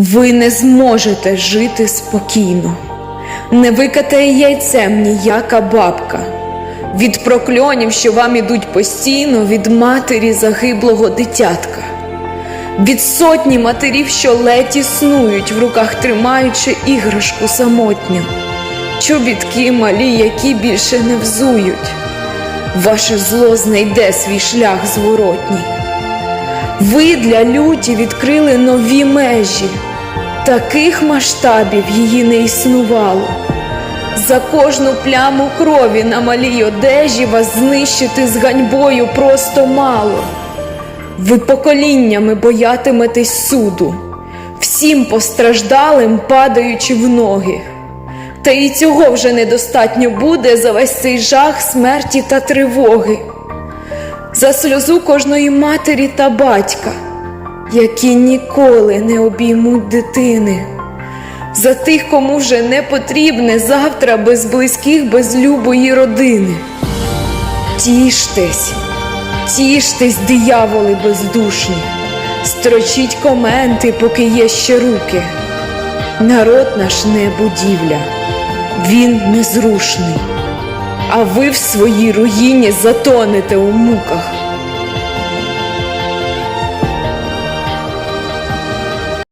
Ви не зможете жити спокійно, не викатає яйцем ніяка бабка. Від прокльонів, що вам ідуть постійно, від матері загиблого дитятка, від сотні матерів, що ледь існують, в руках тримаючи іграшку самотню, чобітки малі, які більше не взують. Ваше зло знайде свій шлях зворотній. Ви для люті відкрили нові межі. Таких масштабів її не існувало. За кожну пляму крові на малій одежі вас знищити з ганьбою просто мало. Ви поколіннями боятиметесь суду, всім постраждалим падаючи в ноги. Та і цього вже недостатньо буде за весь цей жах смерті та тривоги за сльозу кожної матері та батька, які ніколи не обіймуть дитини, за тих, кому вже не потрібне завтра без близьких, без любої родини. Тіштесь, тіштесь, дияволи бездушні, строчіть коменти, поки є ще руки. Народ наш не будівля, він незрушний а ви в своїй руїні затонете у муках.